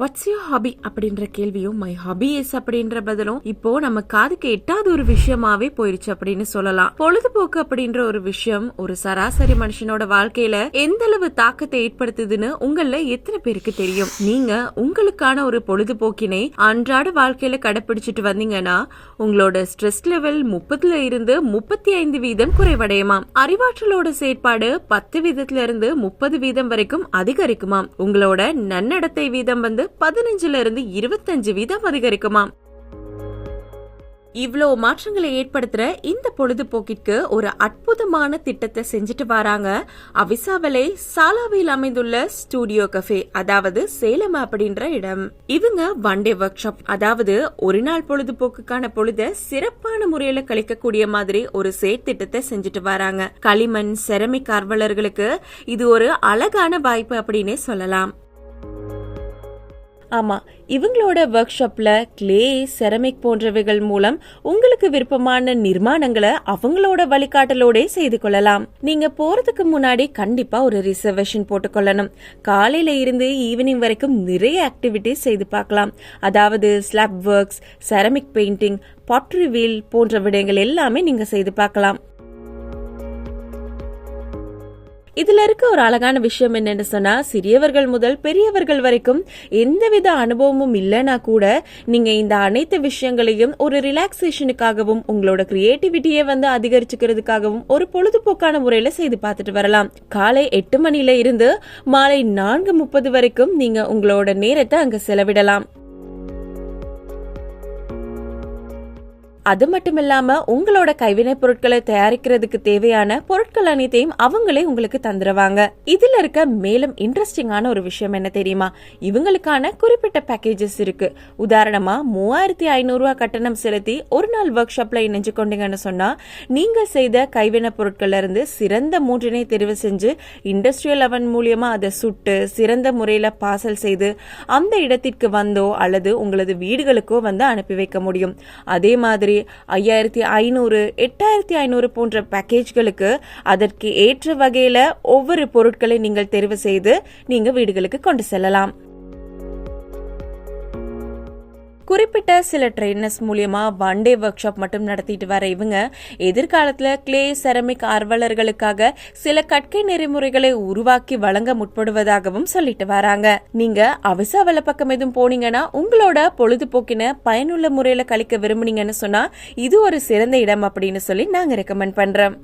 What's you hobby அப்படின்ற கேள்வியும் my hobby is அப்படின்ற பதிலும் இப்போ நம்ம காதுக்கு எட்டாவது ஒரு விஷயமாவே போயிருச்சு அப்படின்னு சொல்லலாம். பொழுதுபோக்கு அப்படின்ற ஒரு விஷயம் ஒரு சராசரி மனுஷனோட வாழ்க்கையில எந்த அளவு தாக்கத்தை ஏற்படுத்துதுன்னு உங்கள எத்தனை பேருக்கு தெரியும்? நீங்க உங்களுக்கான ஒரு பொழுதுபோக்கினை அன்றாட வாழ்க்கையில கடைபிடிச்சிட்டு வந்தீங்கன்னா உங்களோட ஸ்ட்ரெஸ் லெவல் முப்பதுல இருந்து முப்பத்தி ஐந்து வீதம் குறைவடையுமாம். அறிவாற்றலோட செயற்பாடு பத்து வீதத்துல இருந்து முப்பது வீதம் வரைக்கும் அதிகரிக்குமாம். உங்களோட நன்னடத்தை வீதம் வந்து பதினஞ்சுல இருந்து இருபத்தஞ்சு வீதம் அதிகரிக்குமாம். இவ்வளோ மாற்றங்களை ஏற்படுத்துற இந்த பொழுதுபோக்கிற்கு ஒரு அற்புதமான திட்டத்தை செஞ்சுட்டு வராங்க அவிசாவலை சாலாவில் அமைந்துள்ள ஸ்டூடியோ கஃபே அதாவது சேலம் அப்படின்ற இடம். இவங்க ஒன் டே ஒர்க் ஷாப் அதாவது ஒரு நாள் பொழுதுபோக்குக்கான பொழுத சிறப்பான முறையில கழிக்கக்கூடிய மாதிரி ஒரு செயற்திட்டத்தை செஞ்சுட்டு வராங்க. களிமண் செரமிக் ஆர்வலர்களுக்கு இது ஒரு அழகான வாய்ப்பு அப்படின்னே சொல்லலாம். ஆமா இவங்களோட ஒர்க் ஷாப்ல கிளே செரமிக் போன்றவைகள் மூலம் உங்களுக்கு விருப்பமான நிர்மாணங்களை அவங்களோட வழிகாட்டலோட செய்து கொள்ளலாம். நீங்க போறதுக்கு முன்னாடி கண்டிப்பா ஒரு ரிசர்வேஷன் போட்டுக்கொள்ளணும் காலையில இருந்து ஈவினிங் வரைக்கும் நிறைய ஆக்டிவிட்டிஸ் செய்து பார்க்கலாம். அதாவது slab works ceramic painting pottery wheel போன்ற விடயங்கள் எல்லாமே நீங்க செய்து பார்க்கலாம். இதுல இருக்க ஒரு அழகான விஷயம் என்னன்னு சொன்னா சிறியவர்கள் முதல் பெரியவர்கள் வரைக்கும் எந்தவித அனுபவமும் இல்லைன்னா கூட நீங்க இந்த அனைத்து விஷயங்களையும் ஒரு ரிலாக்ஸேஷனுக்காகவும் உங்களோட கிரியேட்டிவிட்டியை வந்து அதிகரிச்சுக்கிறதுக்காகவும் ஒரு பொழுதுபோக்கான முறையில செய்து பார்த்துட்டு வரலாம். காலை எட்டு மணில இருந்து மாலை நான்கு முப்பது வரைக்கும் நீங்க உங்களோட நேரத்தை அங்க செலவிடலாம். அது மட்டும் இல்லாம உங்களோட கைவினை பொருட்களை தயாரிக்கிறதுக்கு தேவையான பொருட்கள் அனைத்தையும் அவங்களே உங்களுக்கு தந்துருவாங்க. இதுல இருக்க மேலும் இன்ட்ரெஸ்டிங்கான ஒரு விஷயம் என்ன தெரியுமா? இவங்களுக்கான குறிப்பிட்ட பேக்கேஜஸ் இருக்கு. உதாரணமா மூவாயிரத்தி ஐநூறு ரூபாய் கட்டணம் செலுத்தி ஒரு நாள் ஒர்க் ஷாப்ல இணைஞ்சு கொண்டீங்கன்னு சொன்னா நீங்க செய்த கைவினை பொருட்கள்ல இருந்து சிறந்த மூன்றினை தெரிவு செஞ்சு இண்டஸ்ட்ரியல் அவன் மூலியமா அதை சுட்டு சிறந்த முறையில பார்சல் செய்து அந்த இடத்திற்கு வந்தோ அல்லது உங்களது வீடுகளுக்கோ வந்து அனுப்பி வைக்க முடியும். அதே மாதிரி ஐயாயிரத்தி ஐநூறு எட்டாயிரத்தி ஐநூறு போன்ற பேக்கேஜ்களுக்கு அதற்கு ஏற்ற வகையில ஒவ்வொரு பொருட்களை நீங்கள் தெரிவு செய்து நீங்க வீடுகளுக்கு கொண்டு செல்லலாம். குறிப்பிட்ட சில ட்ரெயினர்ஸ் மூலியமா ஒன் டே ஒர்க் ஷாப் மட்டும் நடத்திட்டு வர இவங்க எதிர்காலத்துல கிளே செரமிக் ஆர்வலர்களுக்காக சில கற்கை நெறிமுறைகளை உருவாக்கி வழங்க முற்படுவதாகவும் சொல்லிட்டு வராங்க. நீங்க அவிசாவல பக்கம் எதுவும் போனீங்கன்னா உங்களோட பொழுதுபோக்கின பயனுள்ள முறையில கழிக்க விரும்புனீங்கன்னு சொன்னா இது ஒரு சிறந்த இடம் அப்படின்னு சொல்லி நாங்க ரெக்கமெண்ட் பண்றோம்.